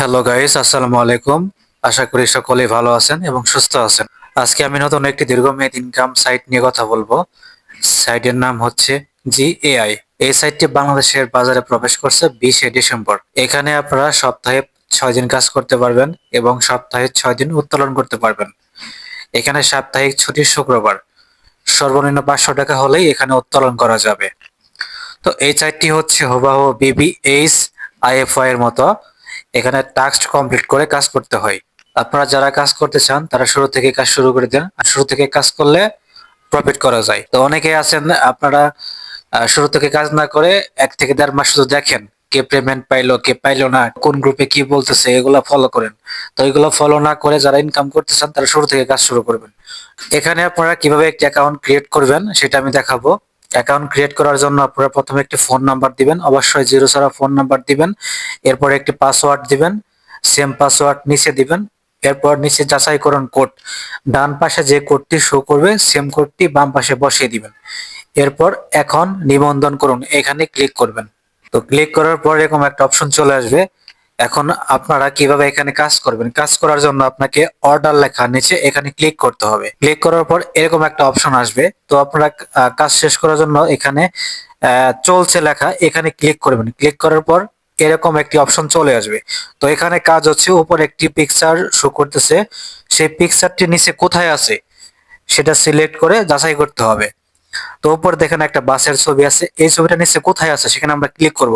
Hello guys আসসালামু আলাইকুম আশা করি সকলেই ভালো আছেন এবং সুস্থ আছেন। আজকে আমি নতুন একটি দীর্ঘমেয়াদী ইনকাম সাইট নিয়ে কথা বলব। সাইটের নাম হচ্ছে জিএআই এই সাইটটি বাংলাদেশের বাজারে প্রবেশ করছে বিশে ডিসেম্বর। এখানে আপনারা সপ্তাহে ছয় দিন কাজ করতে পারবেন এবং সপ্তাহে ছয় দিন উত্তোলন করতে পারবেন। এখানে সাপ্তাহিক ছুটি শুক্রবার। সর্বনিম্ন পাঁচশো টাকা হলেই এখানে উত্তোলন করা যাবে। তো এই সাইটটি হচ্ছে হুবাহু বিবিএইচ আইএফআই এর মতো। এখানে টাস্ক কমপ্লিট করে কাজ করতে হয়। আপনারা যারা কাজ করতে চান, তারা শুরু থেকে কাজ শুরু করে দেন। আর শুরু থেকে কাজ করলে প্রফিট করা যায়। তো অনেকে আছেন, আপনারা শুরু থেকে কাজ না করে এক থেকে দেড় মাস শুধু দেখেন কে পেমেন্ট পাইলো, কে পাইলো না, কোন গ্রুপে কি বলতেছে, এগুলো ফলো করেন। তো এগুলো ফলো না করে যারা ইনকাম করতে চান, তারা শুরু থেকে কাজ শুরু করবেন। এখানে আপনারা কীভাবে একটি অ্যাকাউন্ট ক্রিয়েট করবেন, সেটা আমি দেখাবো। অ্যাকাউন্ট ক্রিয়েট করার জন্য আপনারা প্রথমে একটি ফোন নাম্বার দিবেন। অবশ্যই জিরো ছাড়া ফোন নাম্বার দিবেন। এরপর একটি পাসওয়ার্ড দিবেন। সেম পাসওয়ার্ড নিচে দিবেন। এরপর নিচে যাচাই করুন কোড ডান পাশে যে কোডটি শো করবে সেম কোডটি বাম পাশে বসিয়ে দিবেন। এরপর এখন নিবন্ধন করুন। এখানে ক্লিক করবেন। তো ক্লিক করার পর এরকম একটা অপশন চলে আসবে। এখন আপনারা কীভাবে এখানে কাজ করবেন? কাজ করার জন্য আপনাকে অর্ডার লেখা নিচে এখানে ক্লিক করতে হবে। ক্লিক করার পর এরকম একটা অপশন আসবে। তো আপনারা কাজ শেষ করার জন্য এখানে চলছে লেখা, এখানে ক্লিক করবেন। ক্লিক করার পর এরকম একটি অপশন চলে আসবে। তো এখানে কাজ হচ্ছে, উপর একটি পিকচার শো করতেছে। সেই পিকচারটি নিচে কোথায় আছে? সেটা সিলেক্ট করে যাচাই করতে হবে। তো উপরে দেখেন একটা বাসের ছবি আছে। এই ছবিটা নিচে কোথায় আছে? সেখানে আমরা ক্লিক করব।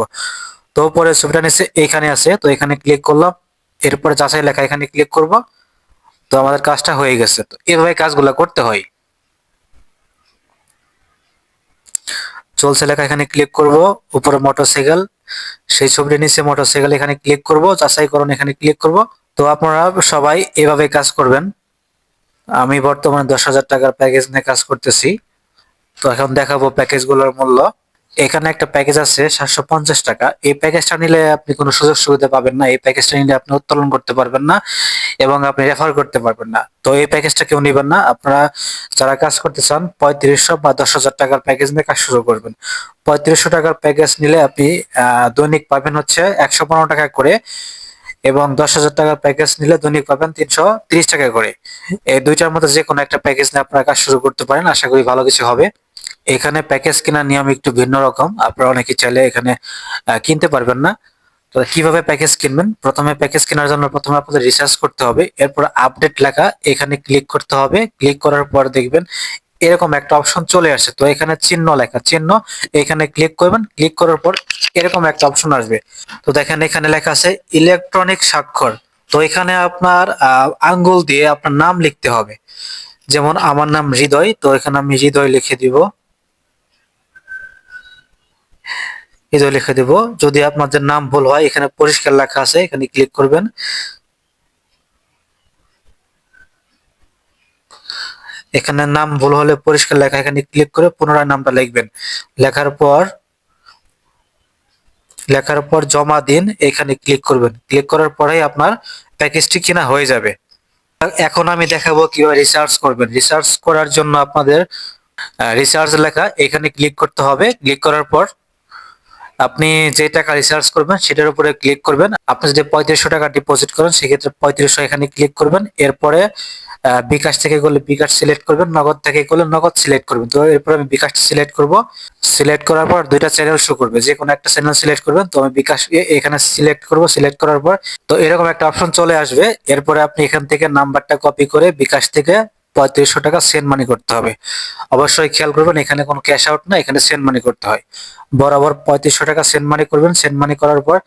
তো উপরে ছবিটা নিচে এইখানে আছে, তো এখানে ক্লিক করলাম, এরপরে যাচাই লেখা এখানে ক্লিক করব। তো আমাদের কাজটা হয়ে গেছে, তো এভাবে কাজগুলো করতে হয়। চলছে লেখা এখানে ক্লিক করব, উপরে মোটরসাইকেল সেই ছবিটির নিচে মোটরসাইকেল এখানে ক্লিক করব, যাচাই করুন এখানে ক্লিক করব। তো আপনারা সবাই এভাবে কাজ করবেন। আমি বর্তমানে দশ হাজার টাকার প্যাকেজ নিয়ে কাজ করতেছি। তো এখন দেখাবো প্যাকেজগুলোর মূল্য। এখানে একটা প্যাকেজ আছে সাতশো পঞ্চাশ টাকা। এই প্যাকেজটা নিলে আপনি কোনো সুযোগ সুবিধা পাবেন না। এই প্যাকেজটা নিলে আপনি উত্তোলন করতে পারবেন না এবং আপনি রেফার করতে পারবেন না। তো এই প্যাকেজটা কেউ নেবেন না। আপনারা যারা কাজ করতে চান, পঁয়ত্রিশশো বা দশ হাজার টাকার প্যাকেজ নিয়ে কাজ শুরু করবেন। পঁয়ত্রিশশো টাকার প্যাকেজ নিলে আপনি দৈনিক পাবেন হচ্ছে একশো পনেরো টাকা করে এবং দশ হাজার টাকার প্যাকেজ নিলে দৈনিক পাবেন তিনশো তিরিশ টাকা করে। এই দুইটার মধ্যে যে কোনো একটা প্যাকেজ নিয়ে আপনারা কাজ শুরু করতে পারেন। আশা করি ভালো কিছু হবে। এখানে প্যাকেজ কেনার নিয়ম একটু ভিন্ন রকম। আপনারা অনেকে চাইলে এখানে কিনতে পারবেন না। তো কীভাবে প্যাকেজ কিনবেন? প্রথমে প্যাকেজ কেনার জন্য প্রথমে আপনাদের রিসার্চ করতে হবে। এরপর আপডেট লেখা, এখানে ক্লিক করতে হবে। ক্লিক করার পর দেখবেন এরকম একটা অপশন চলে আসে। তো এখানে চিহ্ন লেখা, চিহ্ন, এখানে ক্লিক করবেন। ক্লিক করার পর এরকম একটা অপশন আসবে। তো দেখেন এখানে লেখা আছে ইলেকট্রনিক স্বাক্ষর। তো এখানে আপনার আঙ্গুল দিয়ে আপনার নাম লিখতে হবে। যেমন আমার নাম হৃদয়, তো এখানে আমি হৃদয় লিখে দিব। হৃদয় লিখে দেব। যদি আপনাদের নাম ভুল হয়, এখানে পরিষ্কার লেখা আছে, এখানে ক্লিক করবেন। এখানে নাম ভুল হলে পরিষ্কার লেখা, এখানে ক্লিক করে পুনরায় নামটা লিখবেন। লেখার পর লেখার পর জমা দিন, এখানে ক্লিক করবেন। ক্লিক করার পরেই আপনার প্যাকেজটি কেনা হয়ে যাবে। এখন আমি দেখাবো কীভাবে রিসার্চ করবেন। রিসার্চ করার জন্য আপনাদের রিসার্চ লেখা, এখানে ক্লিক করতে হবে। ক্লিক করার পর আপনি যে টাকা রিসার্চ করবেন, সেটার উপরে ক্লিক করবেন। আপনি যদি পঁয়ত্রিশশো টাকা ডিপোজিট করেন, সেক্ষেত্রে পঁয়ত্রিশশো এখানে ক্লিক করবেন। এরপরে বিকাশ থেকে করলে বিকাশ সিলেক্ট করবেন, নগদ থেকে করলে নগদ সিলেক্ট করবেন। তো এরপর আমি বিকাশটা সিলেক্ট করব। সিলেক্ট করার পর দুইটা চ্যানেল শো করবে। যে কোনো একটা চ্যানেল সিলেক্ট করবেন, তো আমি বিকাশ এখানে সিলেক্ট করব। সিলেক্ট করার পর, তো এরকম একটা অপশন চলে আসবে। এরপরে আপনি এখান থেকে নাম্বারটা কপি করে বিকাশ থেকে পঁয়ত্রিশশো টাকা সেন্ড মানি করতে হবে। অবশ্যই খেয়াল করবেন, এখানে কোনো ক্যাশ আউট না, এখানে সেন্ড মানি করতে হয়। বরাবর পঁয়ত্রিশশো টাকা সেন্ড মানি করবেন সেন্ড মানি করার পর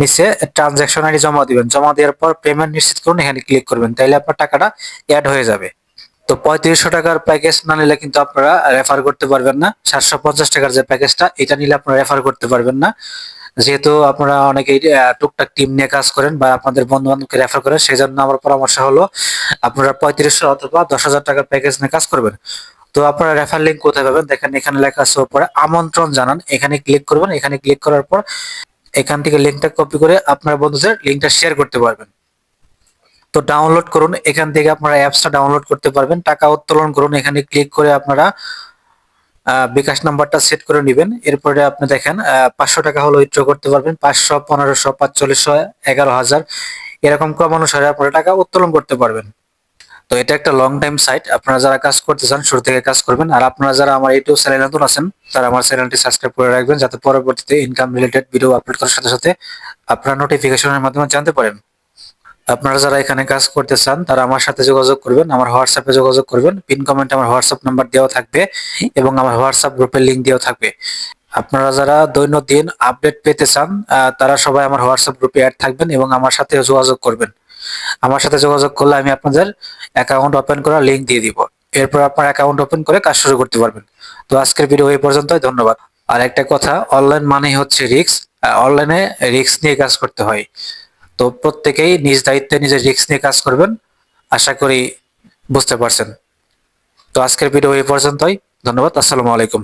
নিচে ট্রানজাকশন আইডি জমা দিবেন। জমা দেওয়ার পর পেমেন্ট নিশ্চিত করুন, এখানে ক্লিক করবেন। তাইলে আপনার টাকাটা অ্যাড হয়ে যাবে। তো পঁয়ত্রিশশো টাকার প্যাকেজ না নিলে কিন্তু আপনারা রেফার করতে পারবেন না। সাতশো পঞ্চাশ টাকার যে প্যাকেজটা এটা নিলে আপনারা রেফার করতে পারবেন না। যেহেতু আপনারা অনেকেই টুকটাক টিম নিয়ে কাজ করেন বা আপনাদের বন্ধু বান্ধবকে রেফার করেন সেই জন্য আমার পরামর্শ হলো আপনারা পঁয়ত্রিশশো অথবা দশ হাজার টাকার প্যাকেজ নিয়ে কাজ করবেন। তো আপনারা রেফার লিঙ্ক কোথায় পাবেন? দেখেন এখানে লেখা আছে উপরে, আমন্ত্রণ জানান। এখানে ক্লিক করবেন। এখানে ক্লিক করার পর এখান থেকে লিঙ্কটা কপি করে আপনার বন্ধুদের লিঙ্কটা শেয়ার করতে পারবেন। তো ডাউনলোড করুন। এখান থেকে আপনারা অ্যাপসটা ডাউনলোড করতে পারবেন। টাকা উত্তোলন করুন। এখানে ক্লিক করে আপনারা বিকাশ নাম্বারটা সেট করে নেবেন। এরপরে আপনি দেখেন পাঁচশো টাকা হলো উইথড্র করতে পারবেন। পাঁচশো, পনেরোশো, পাঁচচল্লিশশো, এগারো হাজার, এরকম ক্রমানুসারে আপনারা টাকা উত্তোলন করতে পারবেন। তো এটা একটা লং টাইম সাইট আপনারা যারা কাজ করতে চান, শুরু থেকে কাজ করবেন। আর আপনারা যারা আমার ইউটিউব চ্যানেলে নতুন আছেন, তারা আমার চ্যানেলটি সাবস্ক্রাইব করে রাখবেন, যাতে পরবর্তীতে ইনকাম রিলেটেড ভিডিও আপলোড করার সাথে সাথে আপনারা নোটিফিকেশনের মাধ্যমে জানতে পারেন। আপনারা যারা এখানে কাজ করতে চান, তারা আমার সাথে যোগাযোগ করবেন, আমার হোয়াটসঅ্যাপে যোগাযোগ করবেন। পিন কমেন্টে আমার হোয়াটসঅ্যাপ নাম্বার দেওয়া থাকবে এবং আমার হোয়াটসঅ্যাপ গ্রুপের লিঙ্ক দেওয়া থাকবে। আপনারা যারা দৈনন্দিন আপডেট পেতে চান তারা সবাই আমার হোয়াটসঅ্যাপ গ্রুপে অ্যাড থাকবেন এবং আমার সাথে যোগাযোগ করবেন। আমার সাথে যোগাযোগ করলে আমি আপনাদের অ্যাকাউন্ট ওপেন করার লিংক দিয়ে দিব। এরপর আপনার অ্যাকাউন্ট ওপেন করে কাজ শুরু করতে পারবেন। তো আজকের ভিডিও এই পর্যন্তই, ধন্যবাদ। আর একটা কথা অনলাইন মানেই হচ্ছে রিস্ক অনলাইনে রিস্ক নিয়ে কাজ করতে হয়। তো প্রত্যেকেই নিজ দায়িত্বে নিজের রিস্ক নিয়ে কাজ করবেন। আশা করি বুঝতে পারছেন। তো আজকের ভিডিও এই পর্যন্তই। ধন্যবাদ। আসসালামু আলাইকুম।